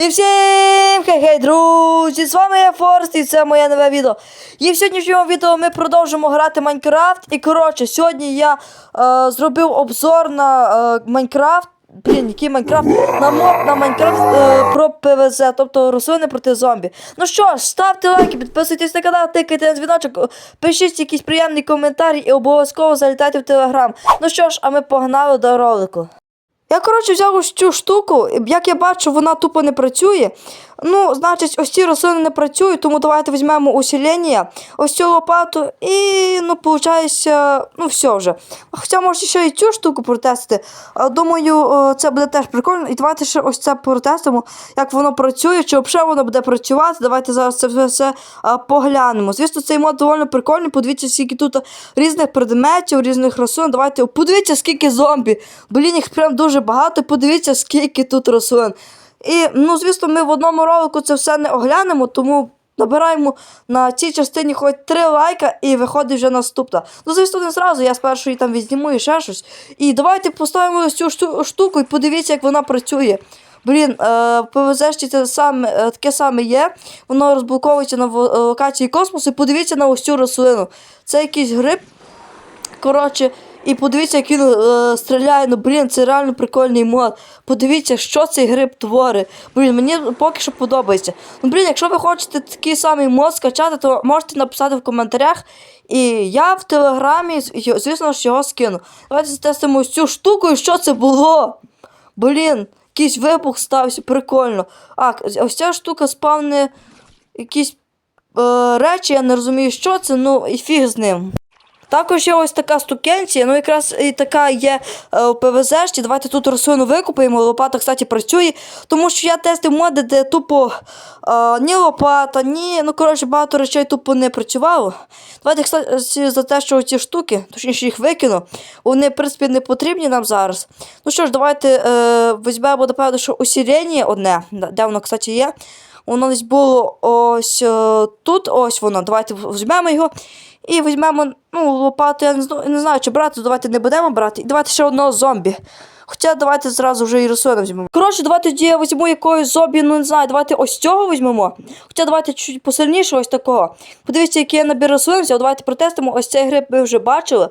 І всім хей-хей, друзі! З вами я Форст і це моє нове відео. І в сьогоднішньому відео ми продовжимо грати Майнкрафт. І коротше, сьогодні я е, зробив обзор на е, Майнкрафт. Блін, який Майнкрафт? На мод на Майнкрафт е, про ПВЗ, тобто рослини проти зомбі. Ну що ж, ставте лайки, підписуйтесь на канал, тикайте на дзвіночок, е, пишіть якийсь приємний коментар і обов'язково залітайте в телеграм. Ну що ж, а ми погнали до ролику. Я, коротше, взяв ось цю штуку, як я бачу, вона тупо не працює. Ну, значить, ось ці рослини не працюють, тому давайте візьмемо усилення, ось цю лопату і, ну, виходить, ну, все вже. Хоча можете ще і цю штуку протестити. Думаю, е, це буде теж прикольно. І давайте ще ось це протестимо, як воно працює, чи взагалі воно буде працювати. Давайте зараз це все, все поглянемо. Звісно, цей мод доволі прикольний. Подивіться, скільки тут різних предметів, різних рослин. Давайте подивіться, скільки зомбі. Блін, їх прям дуже багато. Подивіться, скільки тут рослин. І, ну, звісно, ми в одному ролику це все не оглянемо, тому набираємо на цій частині хоч три лайка і виходить вже наступна. Ну, звісно, не зразу, я спершу її там відзніму і ще щось. І давайте поставимо ось цю штуку і подивіться, як вона працює. Блін, е, ПВЗ-шці це саме, е, таке саме є. Воно розблоковується на локації космосу. І подивіться на ось цю рослину. Це якийсь гриб. Коротше, і подивіться, як він е, стріляє. Ну, блін, це реально прикольний мод. Подивіться, що цей гриб творить. Блін, мені поки що подобається. Ну, блін, якщо ви хочете такий самий мод скачати, то можете написати в коментарях. І я в телеграмі, звісно ж, його скину. Давайте затестимо цю штуку, і що це було. Блін, якийсь вибух стався, прикольно. А, ось ця штука спавне якісь е, речі, я не розумію, що це, ну і фіг з ним. Також є ось така стукенція, ну якраз і така є е, у ПВЗшці. Давайте тут рослину викупаємо. Лопата, кстати, працює. Тому що я тестив моди, де тупо е, ні лопата, ні. Ну, коротше, багато речей тупо не працювало. Давайте, кстати, за те, що ці штуки, точніше їх викину, вони, в принципі, не потрібні нам зараз. Ну що ж, давайте е, візьмемо, напевно, що усілення одне, де воно, кстати, є. Воно десь було ось е, тут, ось воно. Давайте візьмемо його. І візьмемо ну, лопату, я не, зна- не знаю, чи брати, давайте не будемо брати. І давайте ще одного зомбі. Хоча давайте зразу вже і рослину візьмемо. Коротше, давайте тоді я візьму якогось зомбі, ну не знаю, давайте ось цього візьмемо. Хоча давайте чуть посильніше ось такого. Подивіться, який я набір рослин взяв. Давайте протестимо. Ось цей гриб ми вже бачили.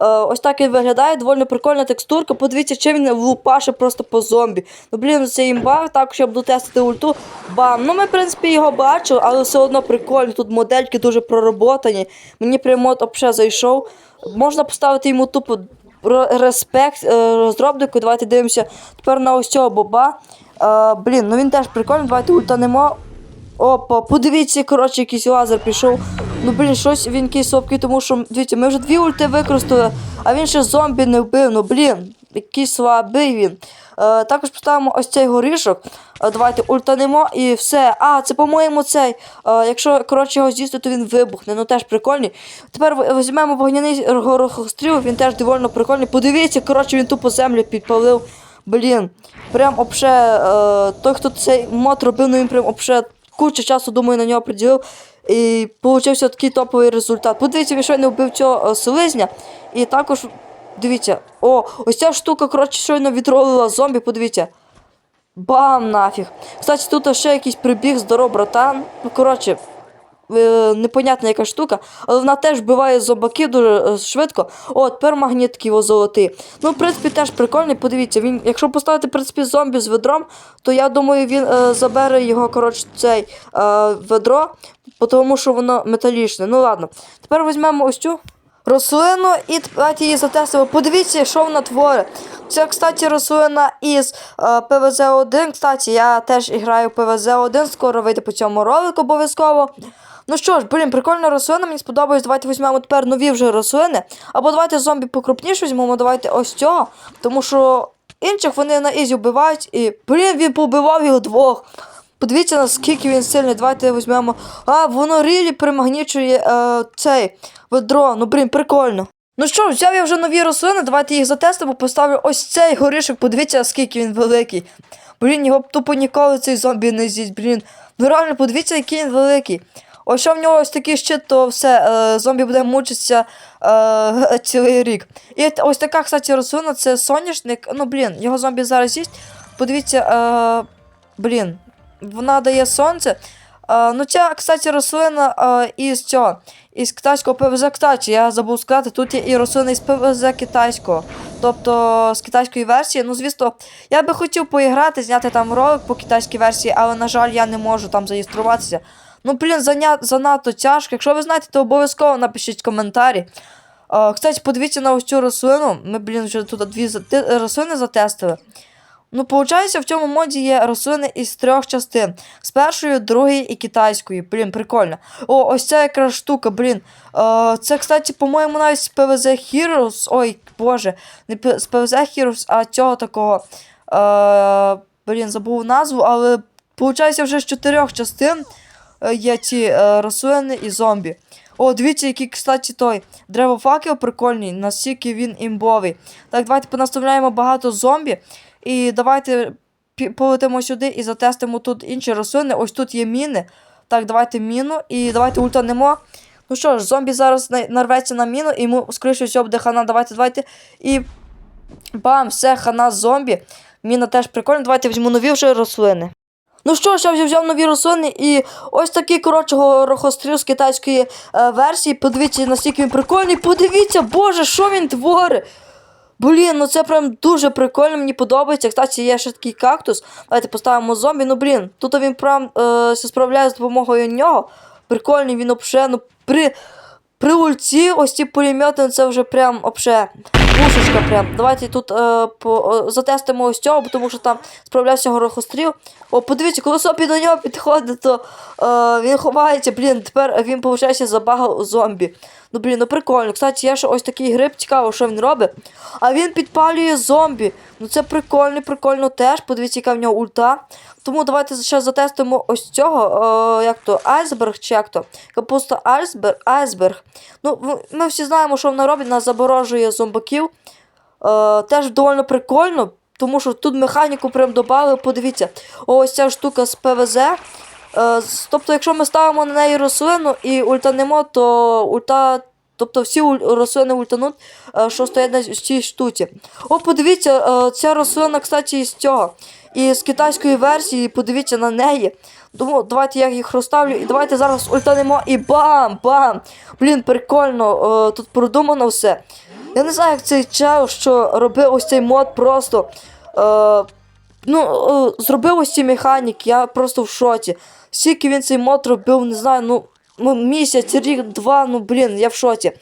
Е, ось так він виглядає, доволі прикольна текстурка. Подивіться, чим він лупаше просто по зомбі. Ну, блін, це імба, також я буду тестити ульту. Бам. Ну, ми, в принципі, його бачили, але все одно прикольно. Тут модельки дуже проработані. Мені прям мод взагалі зайшов. Можна поставити йому тупо респект е, розробнику. Давайте дивимося тепер на ось цього боба. Е, блін, ну він теж прикольний. Давайте ультанемо. Опа, подивіться, коротше, якийсь лазер пішов. Ну, блін, щось він якийсь слабкий, тому що, дивіться, ми вже дві ульти використали, а він ще зомбі не вбив. Ну, блін, який слабий він. Е, також поставимо ось цей горішок. Е, давайте ультанемо і все. А, це, по-моєму, цей. Е, якщо, коротше, його з'їсти, то він вибухне. Ну теж прикольний. Тепер візьмемо вогняний горохостріл, він теж доволі прикольний. Подивіться, коротше, він тупо землю підпалив. Блін, прям обше, е, той, хто цей мод робив, ну він прям обше кучу часу, думаю, на нього приділив. І получився такий топовий результат. Подивіться, він щойно вбив цього е, селезня. І також, дивіться, о, ось ця штука, коротше, щойно відролила зомбі, подивіться. Бам нафіг. Кстати, тут ще якийсь прибіг, здоров, братан. Ну, коротше, непонятна яка штука, але вона теж вбиває зомбаків дуже е, швидко. О, тепер магніт такий золотий. Ну, в принципі, теж прикольний. Подивіться, він, якщо поставити в принципі, зомбі з ведром, то я думаю, він е, забере його, коротше, цей е, ведро, тому що воно металічне. Ну ладно. Тепер візьмемо ось цю. Рослину і давайте її затестимо. Подивіться, що вона творить. Це, кстати, рослина із е, ПВЗ-1. Кстати, я теж граю в ПВЗ-1, скоро вийде по цьому ролику обов'язково. Ну що ж, блін, прикольна рослина, мені сподобалось. Давайте візьмемо тепер нові вже рослини. Або давайте зомбі покрупніше візьмемо, давайте ось цього. Тому що інших вони на ізі вбивають і, блін, він побивав їх двох. Подивіться, наскільки він сильний. Давайте візьмемо. А, воно рілі примагнічує е, цей ведро. Ну, блін, прикольно. Ну що, взяв я вже нові рослини, давайте їх затестимо, поставлю ось цей горішок, подивіться, наскільки він великий. Блін, його тупо ніколи цей зомбі не з'їсть, блін. Ну реально, подивіться, який він великий. Ось що в нього ось такий щит, то все, е, зомбі буде мучитися е, цілий рік. І ось така, кстати, рослина, це соняшник. Ну, блін, його зомбі зараз їсть. Подивіться, е, блін, вона дає сонце. Е, ну, ця, кстати, рослина е, із цього, із китайського ПВЗ, кстати, я забув сказати, тут є і рослина із ПВЗ китайського. Тобто з китайської версії. Ну, звісно, я би хотів поіграти, зняти там ролик по китайській версії, але, на жаль, я не можу там зареєструватися. Ну, блін, занадто тяжко. Якщо ви знаєте, то обов'язково напишіть коментарі. Е, кстати, подивіться на ось цю рослину. Ми, блін, вже тут дві рослини затестили. Ну, виходить, в цьому моді є рослини із трьох частин: з першої, другої і китайської. Блін, прикольно. О, ось ця якраз штука, блін. Е, це, кстати, по-моєму, навіть з PvZ Heroes. Ой, боже, не з PvZ Heroes, а цього такого. Е, блін, забув назву, але виходить, вже з чотирьох частин є ці е, рослини і зомбі. О, дивіться, який, кстати, той древофакел прикольний, наскільки він імбовий. Так, давайте понаставляємо багато зомбі. І давайте полетимо сюди і затестимо тут інші рослини. Ось тут є міни. Так, давайте міну і давайте ультанемо. Ну що ж, зомбі зараз нарветься на міну, і йому, скоріше всього, буде хана. Давайте, давайте. І бам, все, хана зомбі. Міна теж прикольна. Давайте візьму нові вже рослини. Ну що ж, я вже взяв нові рослини, і ось такий, коротше, горохостріл з китайської е, версії. Подивіться, наскільки він прикольний. Подивіться, боже, що він творить. Блін, ну це прям дуже прикольно, мені подобається. Кстати, є ще такий кактус. Давайте поставимо зомбі. Ну блін, тут він прям е, справляє з допомогою нього. Прикольний він обше, ну при, при ульці ось ці пулемети, це вже прям обше. Пушечка прям. Давайте тут е, по, е, затестимо ось цього, тому що там справлявся горохостріл. О, подивіться, коли Сопі до нього підходить, то е, він ховається, блін, тепер він, виходить, забагав зомбі. Ну, блін, ну прикольно. Кстати, є ще ось такий гриб, цікаво, що він робить. А він підпалює зомбі. Ну це прикольно, прикольно теж. Подивіться, яка в нього ульта. Тому давайте ще затестимо ось цього. Е, як то, айсберг чи як то? Капуста айсберг. айсберг. Ну, ми всі знаємо, що вона робить, вона заборожує зомбаків. Е, теж доволі прикольно, тому що тут механіку прям додали. Подивіться, ось ця штука з ПВЗ. Е, тобто, якщо ми ставимо на неї рослину і ультанемо, то ульта. Тобто всі рослини ультануть, е, що стоять на цій штуці. О, подивіться, е, ця рослина, кстати, із цього. І з китайської версії, подивіться на неї. Тому давайте я їх розставлю і давайте зараз ультанемо і бам! Бам! Блін, прикольно, тут продумано все. Я не знаю, як цей чел, що робив ось цей мод просто. Ну, е, зробив ось ці механіки, я просто в шоці. Скільки він цей мод робив, не знаю, ну, місяць, рік, два, ну блін, я в шоці.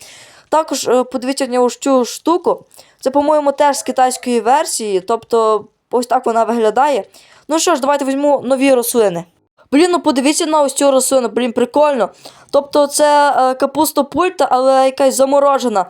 Також е, подивіться на нього цю штуку. Це, по-моєму, теж з китайської версії, тобто ось так вона виглядає. Ну що ж, давайте візьму нові рослини. Блін, ну подивіться на ось цю рослину, блін, прикольно. Тобто це е, капуста пульта, але якась заморожена.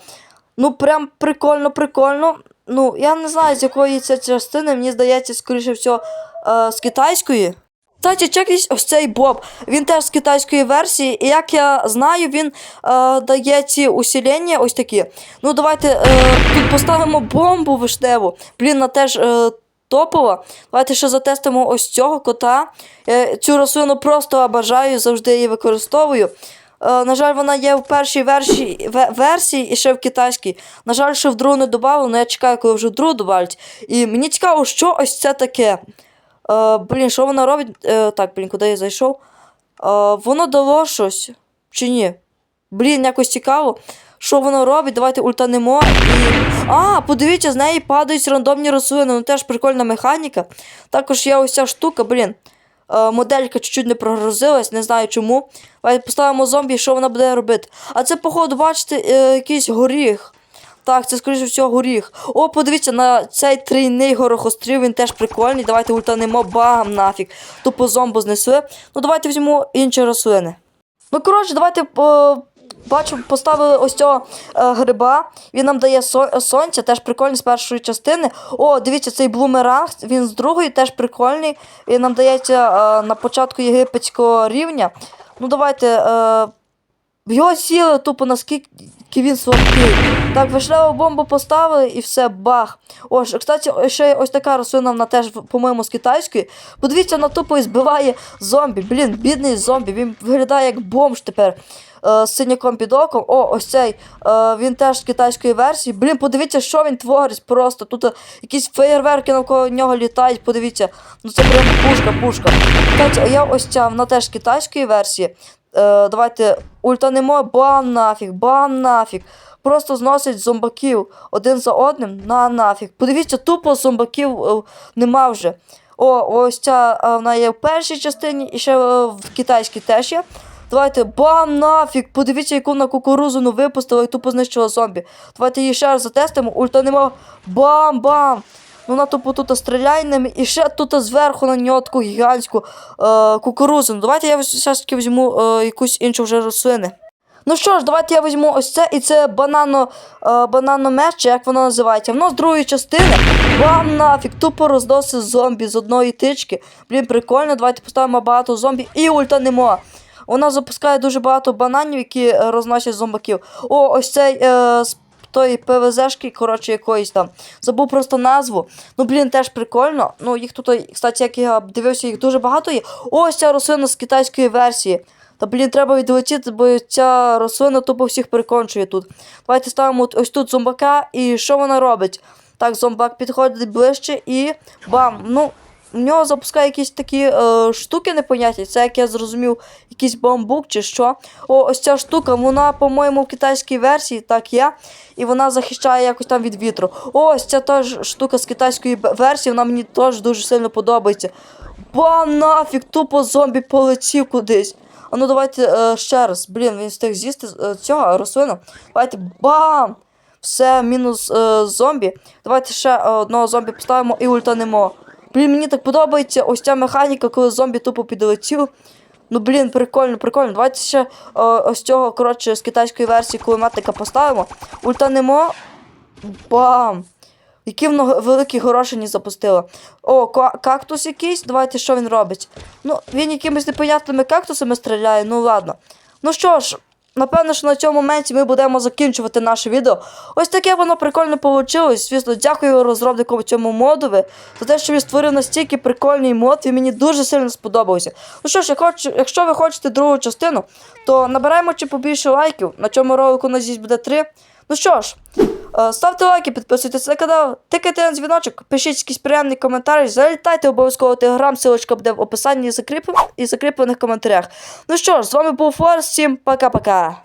Ну, прям прикольно, прикольно. Ну, я не знаю, з якої це частини, мені здається, скоріше всього, е, з китайської. Кстати, чекніть ось цей Боб. Він теж з китайської версії, і як я знаю, він е, дає ці усілення ось такі. Ну, давайте е, тут поставимо бомбу вишневу. Блін, вона теж е, топова. Давайте ще затестимо ось цього кота. Е, цю рослину просто обожаю, завжди її використовую. Е, на жаль, вона є в першій версії, версії і ще в китайській. На жаль, ще в другу не додали, але я чекаю, коли вже в другу добавлять. І мені цікаво, що ось це таке. Е, блін, що вона робить? Е, так, блін, куди я зайшов? Е, воно дало щось чи ні? Блін, якось цікаво. Що воно робить? Давайте ультанемо і. А, подивіться, з неї падають рандомні рослини. Ну теж прикольна механіка. Також є ось ця штука, блін. Е, моделька чуть-чуть не прогрузилась, не знаю чому. Давайте поставимо зомбі, що вона буде робити. А це, походу, бачите, е, якийсь горіх. Так, це, скоріше всього, горіх. О, подивіться на цей трійний горохострів, він теж прикольний. Давайте ультанемо, багам нафіг. Тупо зомбу знесли. Ну, давайте візьмемо інші рослини. Ну, коротше, давайте е, бачу, поставили ось цього е, гриба. Він нам дає со- сонця, теж прикольний з першої частини. О, дивіться, цей блумеранг, він з другої теж прикольний. Він нам дається е, на початку єгипетського рівня. Ну, давайте. Е, його сіли тупо наскільки він слабкий. Так, вишневу бомбу поставили і все, бах. Ось, кстати, ще ось така рослина, вона теж, по-моєму, з китайської. Подивіться, вона тупо і збиває зомбі. Блін, бідний зомбі. Він виглядає як бомж тепер. Е, З синяком під оком. О, ось цей. е, Він теж з китайської версії. Блін, подивіться, що він творить просто. Тут е, якісь феєрверки навколо нього літають. Подивіться. Ну це прям пушка, пушка. А я ось ця, вона теж з китайської версії. Давайте ультанемо, бам нафіг, бам нафіг. Просто зносить зомбаків один за одним на нафіг. Подивіться, тупо зомбаків нема вже. О, ось ця вона є в першій частині і ще в китайській теж є. Давайте бам нафіг! Подивіться, яку на кукурузину випустила і тупо знищила зомбі. Давайте її ще раз затестимо, ультанемо. Бам-бам! Ну, вона тупо тут стріляє ними і ще тут зверху на нього таку гігантську е, кукурузину. Давайте я все ж таки візьму е, якусь іншу вже рослини. Ну що ж, давайте я візьму ось це, і це банано, е, бананомеч, чи як воно називається. Воно з другої частини. Вам нафіг, тупо розносить зомбі з одної тички. Блін, прикольно, давайте поставимо багато зомбі і ультанемо. Вона запускає дуже багато бананів, які е, розносять зомбаків. О, ось цей е, з тої ПВЗшки, коротше, якоїсь там. Забув просто назву. Ну, блін, теж прикольно. Ну, їх тут, кстати, як я дивився, їх дуже багато є. Ось ця рослина з китайської версії. Та, блін, треба відлетіти, бо ця рослина тупо всіх прикончує тут. Давайте ставимо ось тут зомбака, і що вона робить? Так, зомбак підходить ближче і бам! Ну, в нього запускає якісь такі е, штуки непонятні. Це, як я зрозумів, якийсь бамбук чи що. О, ось ця штука, вона, по-моєму, в китайській версії, так є. І вона захищає якось там від вітру. О, ось ця теж штука з китайської версії, вона мені теж дуже сильно подобається. Бам, нафіг, тупо зомбі полетів кудись. А ну давайте е, ще раз. Блін, він встиг з'їсти е, цього рослину. Давайте бам! Все, мінус е, зомбі. Давайте ще е, одного зомбі поставимо і ультанемо. Блін, мені так подобається ось ця механіка, коли зомбі тупо підлетів. Ну, блін, прикольно, прикольно. Давайте ще е, ось цього, коротше, з китайської версії кулеметника поставимо. Ультанемо. Бам! Які воно великі горошині запустило. О, кактус якийсь. Давайте що він робить. Ну, він якимись непонятними кактусами стріляє, ну ладно. Ну що ж, напевно, що на цьому моменті ми будемо закінчувати наше відео. Ось таке воно прикольно вийшло. Звісно, дякую розробнику цьому модові за те, що він створив настільки прикольний мод, і мені дуже сильно сподобався. Ну що ж, якщо ви хочете другу частину, то набираємо чи побільше лайків. На цьому ролику надіюсь буде 3. Ну що ж, ставте лайки, підписуйтесь на канал, тикайте на дзвіночок, пишіть якісь приємні коментарі, залітайте обов'язково в телеграм, ссылочка буде в описанні і закріплен- і закріплених коментарях. Ну що ж, з вами був Форс, всім пока-пока.